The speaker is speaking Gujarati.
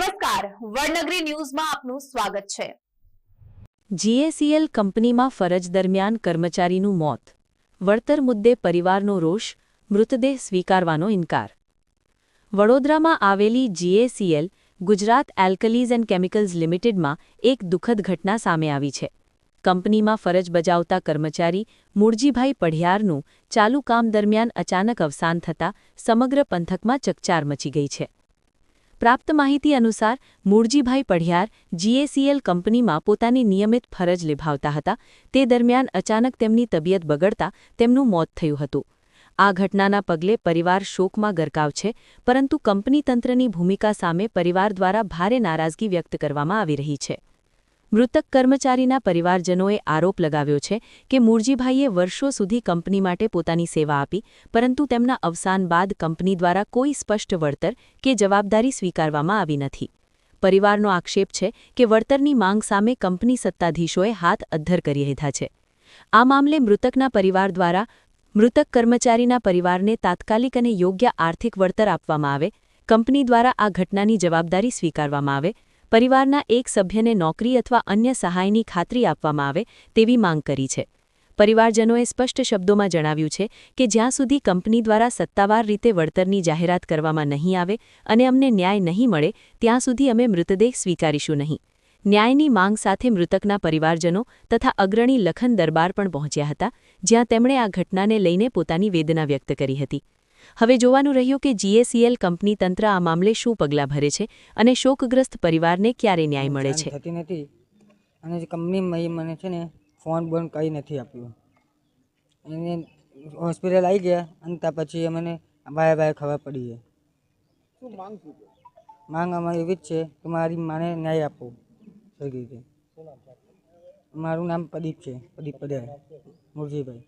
વડનગરી ન્યૂઝમાં આપનું સ્વાગત છે. જીએસીએલ કંપનીમાં ફરજ દરમિયાન કર્મચારીનું મોત. વળતર મુદ્દે પરિવારનો રોષ, મૃતદેહ સ્વીકારવાનો ઇનકાર. વડોદરામાં આવેલી GACL Gujarat alkalies and chemicals લિમિટેડમાં એક દુઃખદ ઘટના સામે આવી છે. કંપનીમાં ફરજ બજાવતા કર્મચારી મૂળજીભાઈ પઢિયારનું ચાલુ કામ દરમિયાન અચાનક અવસાન થતાં સમગ્ર પંથકમાં ચકચાર મચી ગઈ છે. પ્રાપ્ત માહિતી અનુસાર, મૂળજીભાઈ પઢિયાર, જીએસીએલ કંપનીમાં પોતાની નિયમિત ફરજ નિભાવતા હતા. તે દરમિયાન અચાનક તેમની તબિયત બગડતા તેમનું મોત થયું હતું. આ ઘટનાના પગલે પરિવાર શોકમાં ગરકાવ છે, પરંતુ કંપની તંત્રની ભૂમિકા સામે પરિવાર દ્વારા ભારે નારાજગી વ્યક્ત કરવામાં આવી રહી છે. મૃતક કર્મચારીના પરિવારજનોએ આરોપ લગાવ્યો છે કે મૂળજીભાઈએ વર્ષો સુધી કંપની માટે પોતાની સેવા આપી, પરંતુ તેમના અવસાન બાદ કંપની દ્વારા કોઈ સ્પષ્ટ વળતર કે જવાબદારી સ્વીકારવામાં આવી નથી. પરિવારનો આક્ષેપ છે કે વળતરની માંગ સામે કંપની સત્તાધીશોએ હાથ અદ્ધર કરી લીધા છે. આ મામલે મૃતકના પરિવાર દ્વારા મૃતક કર્મચારીના પરિવારને તાત્કાલિક અને યોગ્ય આર્થિક વળતર આપવામાં આવે, કંપની દ્વારા આ ઘટનાની જવાબદારી સ્વીકારવામાં આવે પરિવારના એક સભ્યને નોકરી અથવા અન્ય સહાયની ખાતરી આપવામાં આવે તેવી માંગ કરી છે. પરિવારજનોએ સ્પષ્ટ શબ્દોમાં જણાવ્યું છે કે જ્યાં સુધી કંપની દ્વારા સત્તાવાર રીતે વળતરની જાહેરાત કરવામાં નહીં આવે અને અમને ન્યાય નહીં મળે, ત્યાં સુધી અમે મૃતદેહ સ્વીકારીશું નહીં. ન્યાયની માંગ સાથે મૃતકના પરિવારજનો તથા અગ્રણી લખન દરબાર પણ પહોંચ્યા હતા, જ્યાં તેમણે આ ઘટનાને લઈને પોતાની વેદના વ્યક્ત કરી હતી. હવે જોવાનું રહ્યું કે જીએસીએલ કંપની તંત્ર આ મામલે શું પગલાં ભરે છે અને શોકગ્રસ્ત પરિવારને ક્યારે ન્યાય મળે છે. થતી નથી અને એ મને છે ને ફોન બોન કંઈ નથી આપ્યું. એને હોસ્પિટલ આવી ગયા અને ત્યાં પછી અમને બાય બાય ખબર પડી છે? માંગ અમારી એવી જ છે કે મારી માને ન્યાય આપો. સરખી રીતે. મારું નામ પ્રદીપ છે પ્રદીપ પટેલ મુરજીભાઈ.